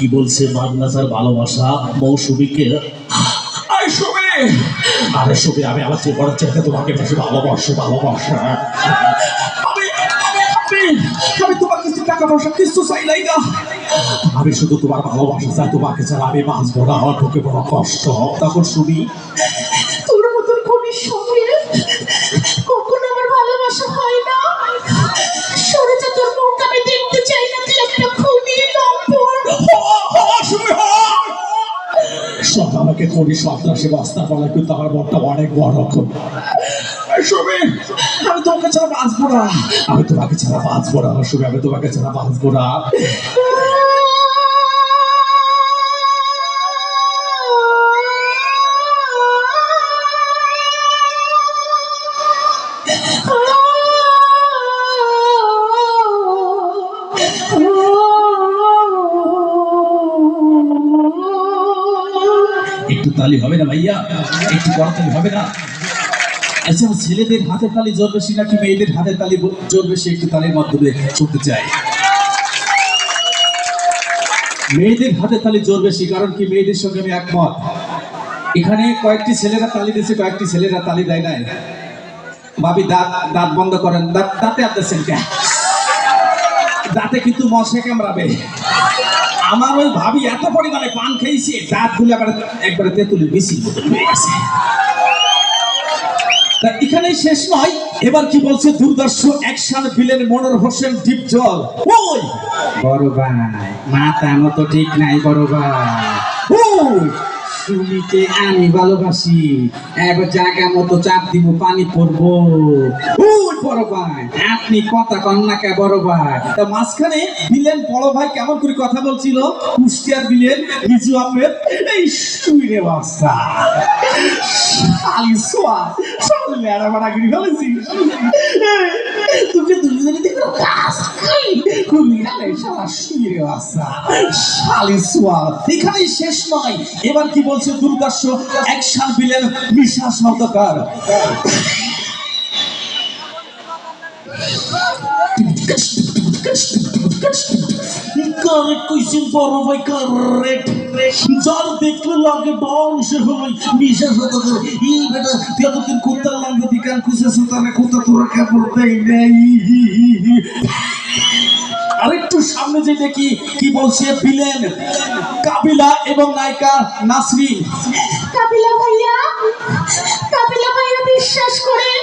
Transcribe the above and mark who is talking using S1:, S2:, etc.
S1: কি বলছে মাদ্রাসার ভালোবাসা মৌসুমীকে? আরে সুমি আমি আমার চেয়ে বড় চেয়ে তোমাকে বেশি ভালোবাসো, ভালোবাসা। আমি তোমার কাছে টাকা পয়সা কিছু চাই নাই না আমি শুধু তোমার ভালোবাসা চাই, তোমাকে ছাড়া আমি মাছ বড় হওয়ার ঢুকে বড় কষ্ট। তখন শুনি আমাকে কবি সন্ত্রাসে বাস্তা বলে কিন্তু তাহার মনটা অনেক বড় শুভে আমি তোমাকে ছাড়া বাঁচবো না। আমি তোমাকে ছাড়া বাঁচবো না আমি তোমাকে ছাড়া বাঁচবো না। একটু তালি হবে না ভাইয়া? একটু করতালি হবে না? আচ্ছা ছেলেদের হাতে তালি জোর বেশি নাকি মেয়েদের হাতে তালি জোর বেশি একটু তালির মাধ্যমে শুনতে চাই। মেয়েদের হাতে তালি জোর বেশি, কারণ কি মেয়েদের সঙ্গে আমি একমত। এখানে কয়েকটি ছেলেরা তালি দিয়েছে কয়েকটি ছেলেরা তালি দেয় নাই। ভাবি, দাঁত দাঁত বন্ধ করেন। দাঁত দাঁতে আপনার দাঁতে কিন্তু মশা কামড়াবে। আমার ওই ভাবি এত পরিমাণে পান খেয়েছে দাঁতগুলো একবারে একবারে তেঁতুলের বেশি হয়ে গেছে। তা এখানেই শেষ নয় এবার কি বলছে দুর্দর্শ action villain Manowar Hossain Dipjol ওই!
S2: বড় ভাই মাথা মতো ঠিক নাই বড় ভাই।
S1: ওই
S2: আমি ভালোবাসি। এবার জায়গা মতো চাপ দিব, পানি পড়ব। বড় ভাই, আপনি কথা কন না কে বড় ভাই?
S1: তা মাঝখানে বিলেন বড় ভাই কেমন করে কথা বলছিল? কুষ্টিয়ার বিলেন বিজু আহমেদ এই শুইরে বাচ্চা। শালি লেড়া মারা গিরি ফেলেছি তোকে দুজনে দেখো কাজ খুবই গেলে শালা শুইরে বাচ্চা শালি সোয়া এখানেই শেষ নয় এবার কি বলছে দুর্দর্শ action villain Misha Sardar correct কইছেন, বড় ভাই কারেক্ট যার দেখলে লাগে হই বিশ্বাস হতো তো এই বেটা, তুই এতদিন কোথার লাগবে দিকান খুঁজেছ তাহলে কোথা তোরা কেমন দেয় নেই। আরেকটু সামনে যে দেখি, কি বলছে ভিলেন, কাবিলা এবং নায়িকা নাসরিন।
S3: কাপিলা ভাইয়া কাপিলা ভাইয়া, বিশ্বাস করেন?